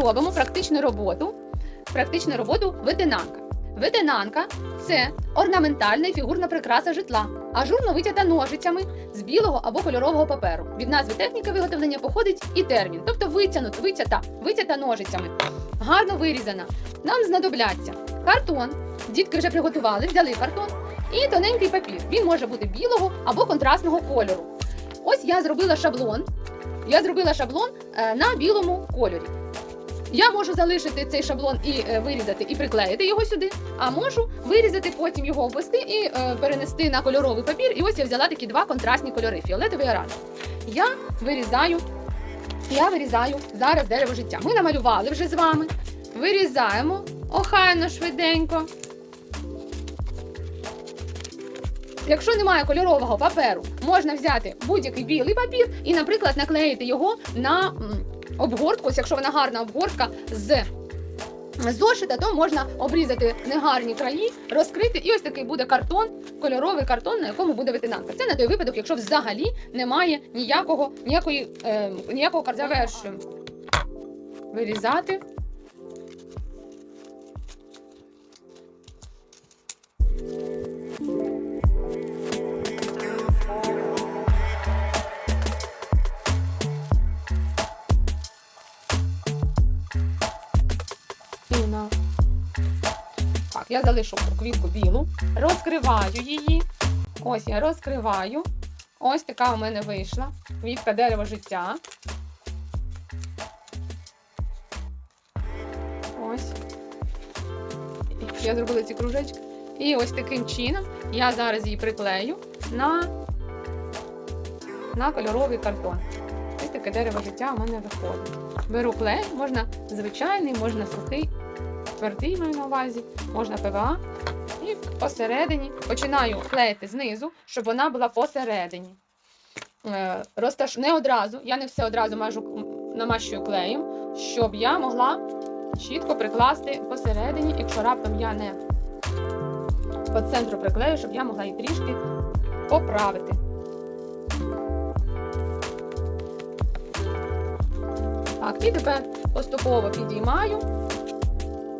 робимо практичну роботу, практичну роботу витинанка. Витинанка це орнаментальна і фігурна прикраса житла, ажурно витята ножицями з білого або кольорового паперу. Від назви техніки виготовлення походить і термін, тобто витягнут, витята, витята ножицями. Гарно вирізана. Нам знадобляться картон. Дітки вже приготували, взяли картон і тоненький папір. Він може бути білого або контрастного кольору. Ось я зробила шаблон. Я зробила шаблон е, на білому кольорі. Я можу залишити цей шаблон і е, вирізати і приклеїти його сюди, а можу вирізати, потім його обвести і е, перенести на кольоровий папір. І ось я взяла такі два контрастні кольори фіолетовий і оранжевий. Я вирізаю, я вирізаю зараз дерево життя. Ми намалювали вже з вами. Вирізаємо охайно швиденько. Якщо немає кольорового паперу, можна взяти будь-який білий папір і, наприклад, наклеїти його на обгортку. Ось якщо вона гарна обгортка з зошита, то можна обрізати негарні краї, розкрити, і ось такий буде картон, кольоровий картон, на якому буде витинанка. Це на той випадок, якщо взагалі немає ніякого, ніякої, е, ніякого картона. Вирізати. І на так, я залишу квітку білу, розкриваю її. Ось я розкриваю. Ось така у мене вийшла. Квітка дерево життя. Ось. Я зробила ці кружечки. І ось таким чином я зараз її приклею на, на кольоровий картон. Ось таке дерево життя у мене виходить. Беру клей, можна звичайний, можна сухий, твердий маю на увазі, можна ПВА. І посередині починаю клеїти знизу, щоб вона була посередині. Е, Розташ... Не одразу, я не все одразу мажу, намащую клеєм, щоб я могла чітко прикласти посередині, якщо раптом я не по центру приклею, щоб я могла її трішки поправити. Так, і тепер поступово підіймаю,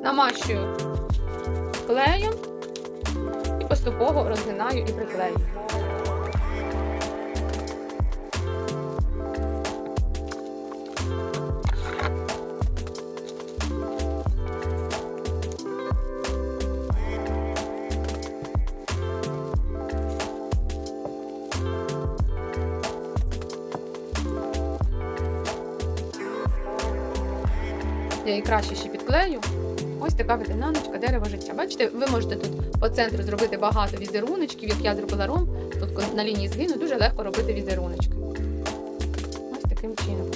намащую клеєм і поступово розгинаю і приклею. Я її краще ще підклею. Ось така витинаночка, дерево життя. Бачите, ви можете тут по центру зробити багато візеруночків, як я зробила ром. Тут на лінії згину дуже легко робити візеруночки. Ось таким чином.